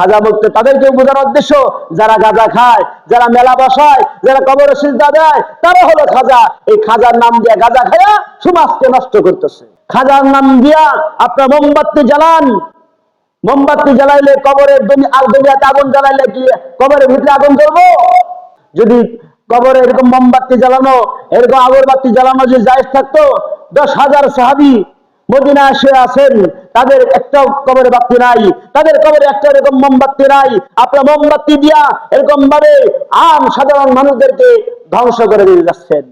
খাজা বলতে তাদেরকে বোঝানোর উদ্দেশ্য, যারা গাঁজা খায়, যারা মেলা বসায়, যারা কবর সিজদা দেয়, তারা হলো খাজা। এই খাজার নাম দিয়ে গাঁজা খায়া সমাজকে নষ্ট করতেছে। খাজার নাম দিয়া আপনার মোমবাতি জ্বালান। মোমবাতি জ্বালাইলে কবরের আর দুনিয়াতে আগুন জ্বালাইলে কি কবরের ভিতরে আগুন জ্বলবো? যদি কবরে এরকম মোমবাতি জ্বালানো, এরকম আগরবাতি জ্বালানো যে জায়েজ থাকতো, দশ হাজার সাহাবি মদিনা এসে আছেন তাদের একটা কবরে বাতি নাই তাদের কবরে একটা এরকম মোমবাতি নাই আপনার মোমবাতি দিয়া এরকম ভাবে আম সাধারণ মানুষদেরকে ধ্বংস করে দিয়ে যাচ্ছেন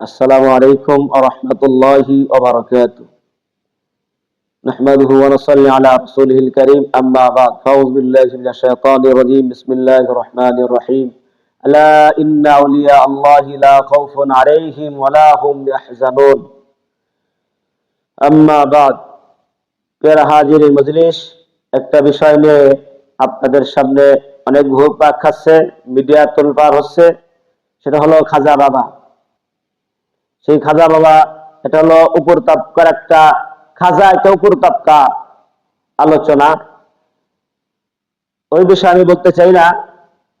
আসসালামু আলাইকুম আ রহমতুল্লাহি نحمده ونصلي على رسوله الكريم أما بعد فأعوذ بالله من الشيطان الرجيم بسم الله الرحمن الرحيم ألا إن أولياء الله لا خوف عليهم ولا هم يحزنون أما بعد প্যারা হাজির মজলিস। একটা বিষয় নিয়ে আপনাদের সামনে অনেক ঘুরপাক খাচ্ছে, মিডিয়া তোলপার হচ্ছে, সেটা হলো খাজা বাবা। সেই খাজা বাবা, এটা হলো উপর তাপকার একটা খাজা, একটা উপর তাপকা আলোচনা। ওই বিষয়ে আমি বলতে চাই না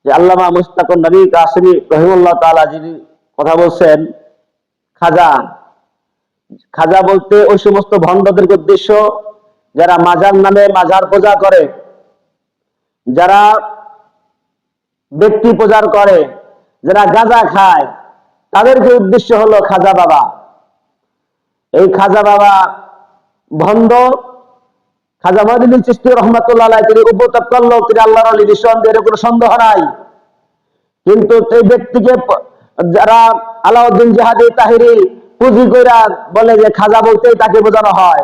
যে আল্লামা মুস্তাকুর নবী কাসিমি রহিমুল্লাহ তাআলা যিনি কথা বলছেন, খাজা। খাজা বলতে ওই সমস্ত ভণ্ডদের উদ্দেশ্য যারা মাজার নামে মাজার পূজা করে, যারা ব্যক্তি পূজার করে, যারা গাঁজা খায় তাদেরকে উদ্দেশ্য হলো খাজা বাবা। এই খাজা বাবা ভণ্ড, খাজা মহিদিন চিস্তি রহমতুল্লাহ তিনি উপতাপ করল, তিনি আল্লাহর আলী নিঃসন্দেহের কোনো সন্দেহ নাই। কিন্তু সেই ব্যক্তিকে যারা আলাউদ্দিন জাহাদি তাহিরি পুঁজি কইরা বলে যে খাজা বলতেই তাকে বোঝানো হয়।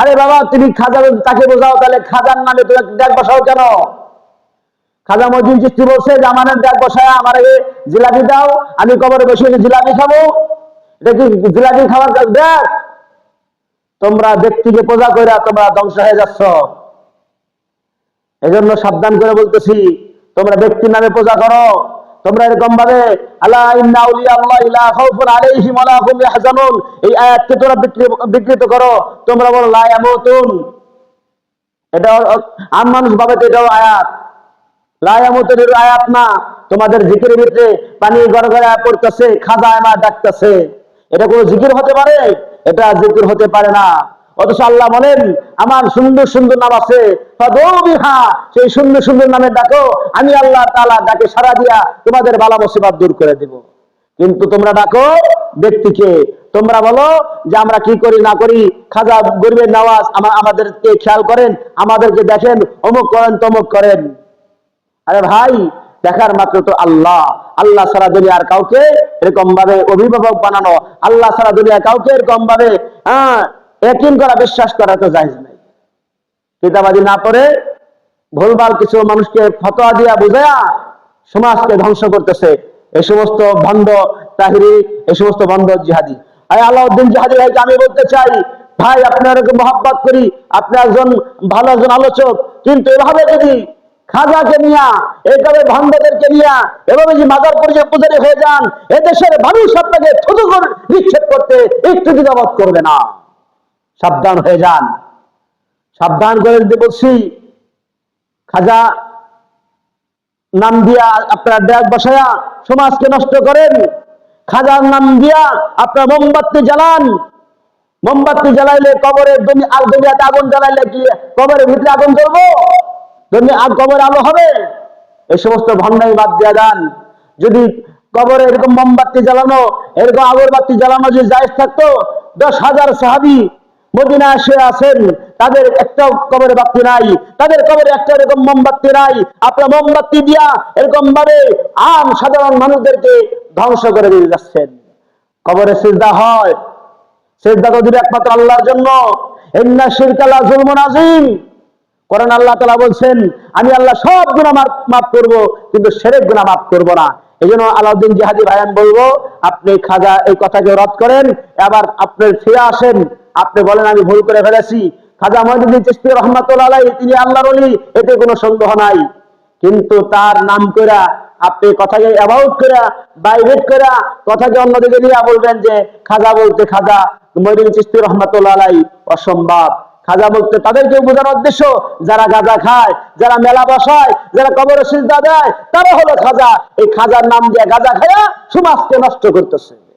আরে বাবা, তুমি খাজা তাকে বোঝাও, তাহলে খাজার নামে তুমি ডাক বসাও কেন? খাজা মজিন চিস্তি বলছে, যে আমার ডাক বসায়, আমার জিলাপি দাও, আমি কবরে বসে জিলাপি খাব। এটা কি জিলাপি খাওয়ার দেখ, তোমরা ব্যক্তিকে পূজা কইরা তোমরা ধ্বংস হয়ে যাচ্ছ। এজন্য সাবধান করে বলতেছি, তোমরা ব্যক্তির নামে পূজা করো। তোমরা এরকম ভাবে আল্লাহ ইন্না আউলিয়া আল্লাহ ইলা বিকৃত করো। তোমরা বলো, লা ইয়ামুতুন এটা আম মানুষ ভাবে তো এটাও আয়াত। লা ইয়ামুতুন এর আয়াত না। তোমাদের জিকিরের ভিতরে পানি গড় গড়ে পড়তেছে খাজা আমার ডাকতেছে। এটা কোনো জিকির হতে পারে? এটা জিকির হতে পারে না। অথচ আল্লাহ বলেন, আমার সুন্দর সুন্দর নাম আছে সেই সুন্দর সুন্দর নামে ডাকো, আমি আল্লাহ তাআলা ডাকে সারা দিয়া তোমাদের বালা মুসিবত দূর করে দিব। কিন্তু তোমরা ডাকো ব্যক্তিকে। তোমরা বলো যে, আমরা কি করি, না করি? খাজা গরিবের আমা- আমাদেরকে খেয়াল করেন, আমাদেরকে দেখেন, অমুক করেন, তমুক করেন। আরে ভাই, দেখার মাত্র তো আল্লাহ। আল্লাহ সারা দুনিয়ার কাউকে এরকম ভাবে অভিভাবক বানানো। আল্লাহ সারা দুনিয়ার কাউকে এরকম ভাবে হ্যাঁ একিন করা, বিশ্বাস করা তো জায়জ নাই। কিতাবাদি না পড়ে ভুলভাল কিছু মানুষকে ফতোয়া দিয়া বুঝায়া সমাজকে ধ্বংস করতেছে। এই সমস্ত ভণ্ড তাহিরি, এই সমস্ত ভণ্ড জিহাদি। আই আলাউদ্দিন জিহাদি ভাইকে আমি বলতে চাই, ভাই আপনার মহাব্বত করি, আপনি একজন ভালো একজন আলোচক। কিন্তু এভাবে যদি খাজাকে নিয়া এইভাবে ভণ্ডদেরকে নিয়া, এভাবে যে মাজার পরিচয় পূজারি হয়ে যান, এদেশের মানুষ আপনাকে থুতু করে নিক্ষেপ করতে একটু দ্বিধাবোধ করবে না। সাবধান হয়ে যান। সাবধান করে দিতে বলছি, খাজা নাম দিয়া আপনারা ড্যাগ বসায়া সমাজকে নষ্ট করেন, খাজার নাম দিয়া আপনার মোমবাতি জ্বালান। মোমবাতি জ্বালাইলে কবরের দুনি আর দুনিয়াতে আগুন জ্বালাইলে কি কবরের ভিতরে আগুন জ্বলবো? দুনিয়া আর কবর আলো হবে? এই সমস্ত ভণ্ডামি বাদ দিয়া দেন যদি কবরে এরকম মোমবাতি জ্বালানো, এরকম আগরবাতি জ্বালানো যে জায়েজ থাকতো, দশ হাজার সাহাবি মদিনা এসে আছেন, তাদের একটা কবরে বাতি নাই, তাদের কবরে একটা এরকম মোমবাতি নাই। আপনার মোমবাতি দিয়া এরকম ভাবে আম সাধারণ মানুষদেরকে ধ্বংস করে দিয়ে যাচ্ছেন। কবরে সিজদা হয়। সিজদা তো একমাত্র আল্লাহর জন্য। ইন্না শিরকালা জুলমুন আজিম কোরআন আল্লাহ তাআলা বলছেন, আমি আল্লাহ সব গুণা মাফ- করব, কিন্তু সেরেক গুনাহ মাফ করব না। এই জন্য আলাউদ্দিন জিহাদি ভাইয়ান বলব, আপনি খাজা এই কথাকে রদ করেন আবার আপনি ফিরে আসেন। আপনি বলেন, আমি ভুল করে ফেলেছি। খাজা মহিদুদ্দিন চিস্তি আলাইহি, তিনি আল্লাহর ওলি, এতে কোনো সন্দেহ নাই। কিন্তু তার নাম কইরা, আপনি কথাকে অ্যাবাউট করা বাইরেট করা কথাকে অন্যদিকে নিয়ে বলবেন যে, খাজা বলতে খাজা। মহিদুল চিস্তি রহমাতুল্লাহ অসম্ভব। খাজা বলতে তাদেরকে বোঝার উদ্দেশ্য, যারা গাঁজা খায়, যারা মেলা বসায়, যারা কবরে সিজদা দেয়, তারা হলো খাজা। এই খাজার নাম দিয়ে গাঁজা খায়া সমাজকে নষ্ট করতেছে।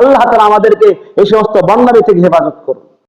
আল্লাহ তালা আমাদেরকে এই সমস্ত বন্দারি থেকে হেফাজত করুন।